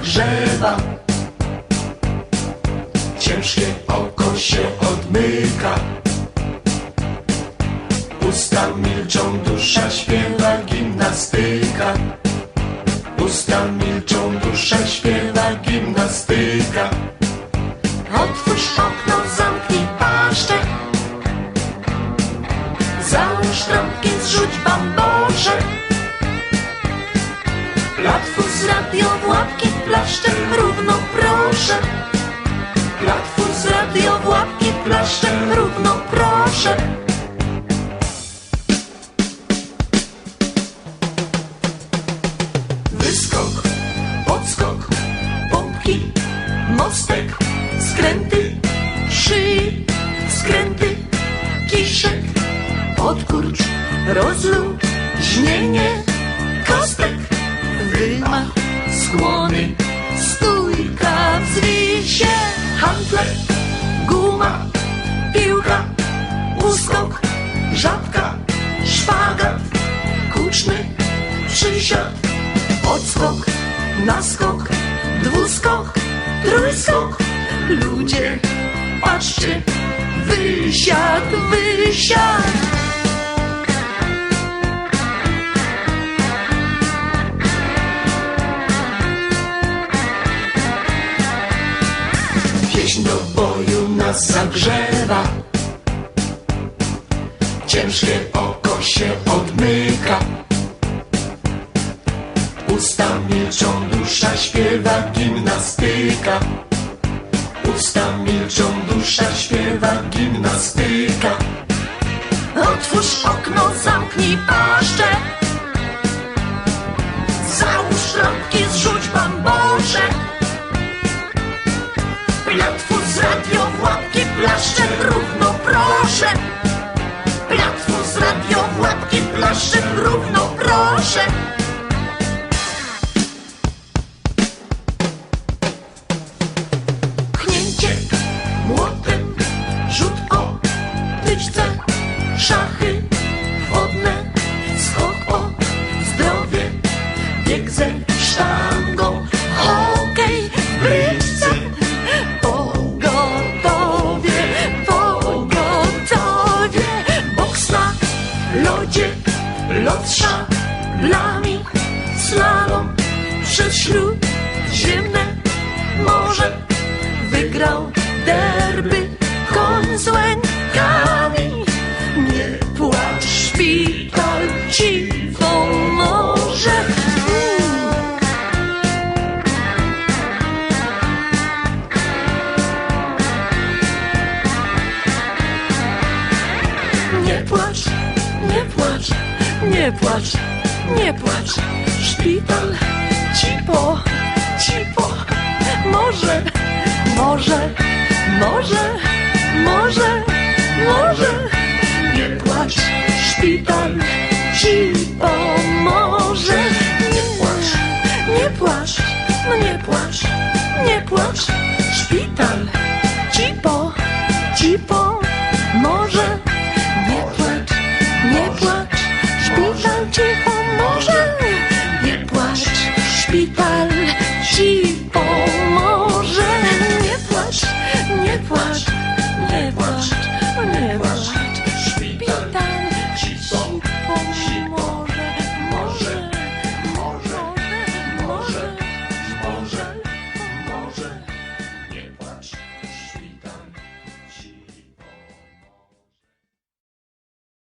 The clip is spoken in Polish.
zagrzewa. Ciężkie oko się odmyka. Usta milczą, dusza śpiewa, gimnastyka. Usta milczą, dusza śpiewa, gimnastyka. Otwórz okno, zamknij paszczę. Załóż trampki, zrzuć bambosze. Platfus radio w łapki, plaszczem równo proszę. Platfus radio w łapki, plaszczem równo proszę. Wyskok, podskok, pompki, mostek, skręty, szyj, skręty, kiszek, odkurcz, rozluźnienie, kostek, wymach, skłony, stójka, wzwij się, handle, guma, piłka, uskok, żabka, szpagat, kuczny, przysiad, odskok, naskok, dwuskok, trójskok. Ludzie, patrzcie, wysiad, wysiad. Do boju nas zagrzewa. Ciężkie oko się odmyka. Usta milczą, dusza śpiewa, gimnastyka. Usta milczą, dusza śpiewa, gimnastyka. Otwórz okno, zamknij paszczę. Plaszcze równo proszę. Platfus radio w łapki, plaszcze równo proszę. Śródziemne morze wygrał derby łękami. Nie płacz, szpital ci pomoże. Nie płacz, nie płacz, nie płacz, nie płacz. Szpital ci po, ci po, może, może, może, może, może. Nie płacz, szpital ci pomoże. Nie płacz, nie płacz, no nie płacz, nie płacz. Szpital ci po, ci po, może.